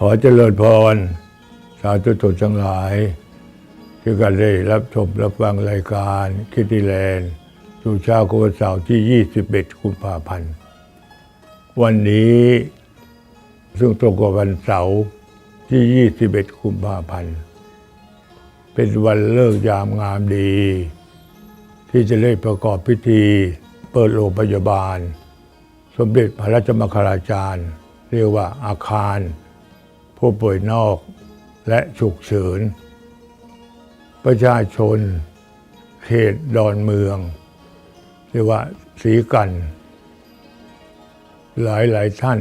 ขอเจริญพร สาธุชนทั้งหลาย ที่กันได้รับชมรับฟังรายการคิดดีแลนด์ดูเช้าของวันเสาร์ที่ 21 กุมภาพันธ์ วันนี้ ซึ่งตรงกับวันเสาร์ที่ 21 กุมภาพันธ์ เป็นวันเลิกยามงามดี ที่จะได้ประกอบพิธี เปิดโรงพยาบาล สมเด็จพระราชมังคลาจารย์ เรียกว่าอาคาร ผู้ป่วยนอกและฉุกเฉิน ประชาชน เขตดอนเมือง เรียกว่าสีกัน หลายหลายท่าน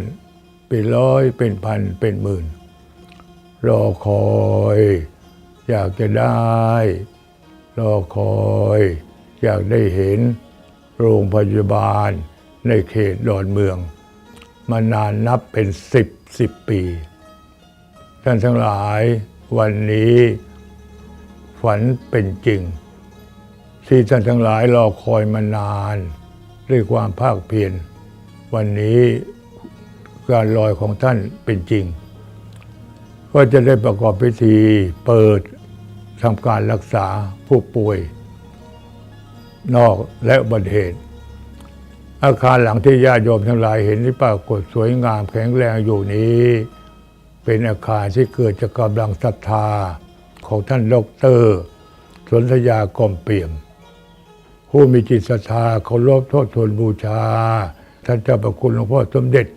เป็นร้อยเป็นพันเป็นหมื่น รอคอย อยากจะได้ รอคอย อยากได้เห็นโรงพยาบาลในเขตดอนเมือง มานานนับเป็นสิบสิบปี ท่านทั้งหลายวันนี้ ฝันเป็นจริง ที่ท่านทั้งหลายรอคอยมานาน ด้วยความภาคเพียรวันนี้การลอยของท่านเป็นจริง ก็จะได้ประกอบพิธีเปิดทำการรักษาผู้ป่วย นอกและบัติเหตุ อาคารหลังที่ญาติโยมทั้งหลายเห็นที่ปรากฏสวยงามแข็งแรงอยู่นี้ เป็นอาคารที่เกิดจากกำลังศรัทธาของท่านดรสนธยากรมเปี่ยม ผู้มีจิตศรัทธาเคารพโทษทนบูชา ท่านเจ้าประคุณหลวงพ่อสมเด็จ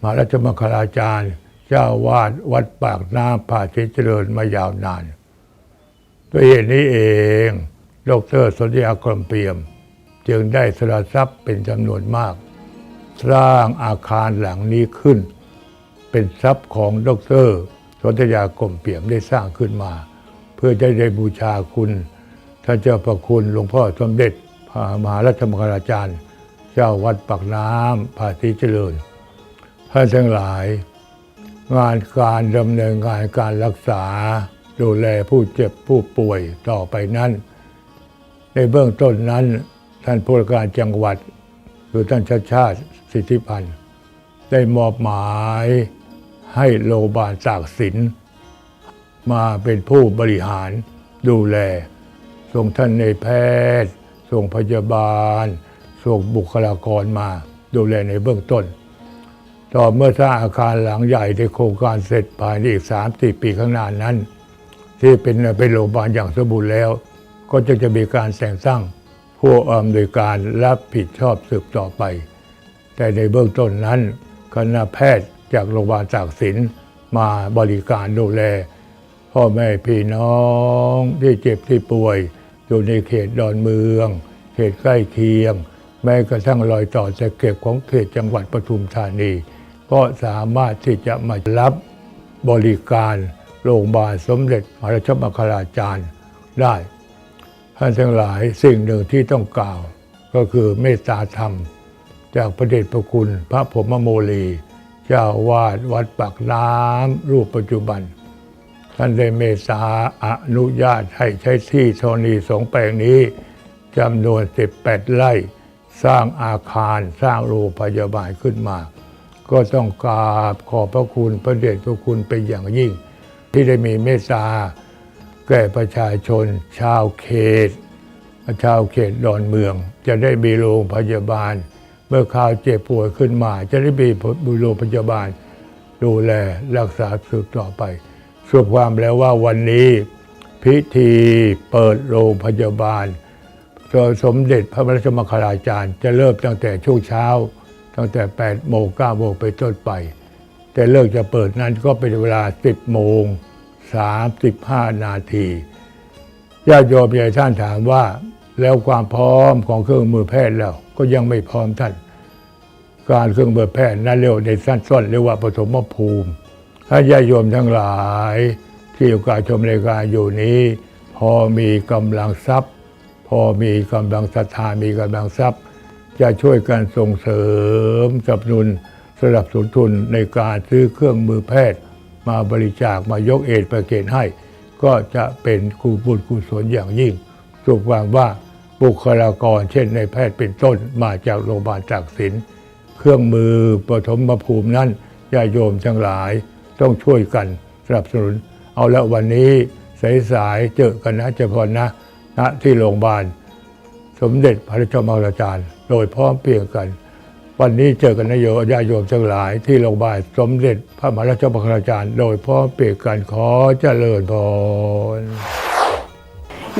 มหาราชมังคลาจารย์ เจ้าวาดวัดปากน้ำป่าเจเจริญมายาวนานด้วยเหตุนี้เองดรสนธยากรมเปี่ยม จึงได้สละทรัพย์เป็นจำนวนมาก สร้างอาคารหลังนี้ขึ้น เป็นทรัพย์ของดรสนธยากรมเปี่ยมได้สร้างขึ้นมา เพื่อจะได้บูชาคุณท่านเจ้าประคุณหลวงพ่อสมเด็จพระมหาราชมังคลาจารย์ เจ้าวัดปากน้ำภาษีเจริญท่านทั้งหลาย งานการดำเนินงานการรักษา ดูแลผู้เจ็บผู้ป่วยต่อไปนั้น ในเบื้องต้นนั้น ท่านผู้ว่าการจังหวัด คือท่านชาติชาติสิทธิพันธ์ได้มอบหมาย ให้โรงพยาบาลตากสิน มาเป็นผู้บริหารดูแลส่งท่านในแพทย์ส่งพยาบาลส่งบุคลากรมาดูแลในเบื้องต้น ต่อเมื่อสร้างอาคารหลังใหญ่ในโครงการเสร็จภายในอีกสามสี่ปีข้างหน้านั้น ที่เป็นเป็นโรงพยาบาลอย่างสมบูรณ์แล้ว ก็จะจะมีการแต่งตั้งผู้อำนวยการรับผิดชอบสืบต่อไป แต่ในเบื้องต้นนั้นคณะแพทย์ จากโรงพยาบาลตากสินมาบริการดูแล พ่อแม่พี่น้องที่เจ็บที่ป่วย อยู่ในเขตดอนเมือง เขตใกล้เคียง แม้กระทั่งรอยต่อจะเก็บของเขตจังหวัดปทุมธานี ก็สามารถที่จะมารับบริการโรงพยาบาลสมเด็จพระราชมังคลาจารย์ได้ท่านทั้งหลายสิ่งหนึ่งที่ต้องกล่าว ก็คือเมตตาธรรม จากพระเดชพระคุณพระพรมโมลี เจ้าวาดวัดปากน้ำรูปปัจจุบัน ท่านได้เมตตาอนุญาตให้ใช้ที่ธรณีสงแปลงนี้จำนวน 18 ไร่ สร้างอาคารสร้างโรงพยาบาลขึ้นมา ก็ต้องกราบขอบพระคุณพระเดชพระคุณเป็นอย่างยิ่ง ที่ได้มีเมตตาแก่ประชาชน ชาวเขต ชาวเขตดอนเมือง จะได้มีโรงพยาบาล เมื่อข่าวเจ็บป่วยขึ้นมา จะได้มีโรงพยาบาล ดูแลรักษาสืบต่อไปสรุปความแล้วว่าวันนี้พิธีเปิดโรงพยาบาลสมเด็จพระบรมคลาจารย์ จะเริ่มตั้งแต่ช่วงเช้า ตั้งแต่ 8 โมง 9 โมงไปต้นไป แต่เลิกจะเปิดนั้นก็เป็นเวลา 10 โมง 35 นาทีญาติโยมยายท่านถามว่า แล้วความพร้อมของเครื่องมือแพทย์แล้วก็ยังไม่พร้อมท่าน การเครื่องมือแพทย์นั้นเรียกว่าในสั้นส้นเรียกว่าปฐมภูมิถ้าญาโยมทั้งหลายที่อยู่การชมรายการอยู่นี้ พอมีกำลังทรัพย์ พอมีกำลังศรัทธามีกำลังทรัพย์ จะช่วยกันส่งเสริมสนับสนุนสนับสนุนทุนในการซื้อเครื่องมือแพทย์ มาบริจาคมายกเอดประเกณฑ์ให้ ก็จะเป็นคูบุญกุศลอย่างยิ่งสุขหวังว่า บุคลากร เช่นในแพทย์เป็นต้นมาจากโรงพยาบาลจากศิลเครื่องมือปฐมภูมินั้นญาโยมทั้งหลายต้องช่วยกันสนับสนุน เอาละวันนี้สายๆเจอกันนะเจาพรนะณที่โรงพยาบาล สมเด็จพระราชมังคลาจารย์ โดยพร้อมเพรียงกัน วันนี้เจอกันนะโยญาโยมทั้งหลาย ที่โรงพยาบาลสมเด็จพระมหาราชมังคลาจารย์ โดยพร้อมเพรียงกันขอเจริญพร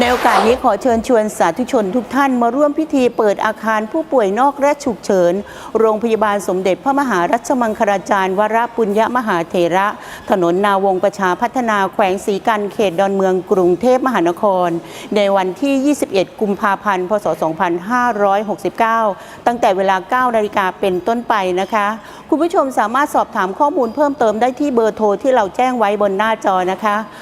ในโอกาสนี้ขอเชิญชวนสาธุชนทุกท่านมาร่วมพิธีเปิดอาคารผู้ป่วยนอกและฉุกเฉิน โรงพยาบาลสมเด็จพระมหารัชมังคลาจารย์ วรปุญญมหาเถระ ถนนนาวงประชาพัฒนาแขวงศรีกันเขตดอนเมืองกรุงเทพมหานคร ในวันที่ 21 กุมภาพันธ์ พศ 2569 ตั้งแต่เวลา 9 นาฬิกาเป็นต้นไปนะคะ คุณผู้ชมสามารถสอบถามข้อมูลเพิ่มเติมได้ที่เบอร์โทรที่เราแจ้งไว้บนหน้าจอนะคะ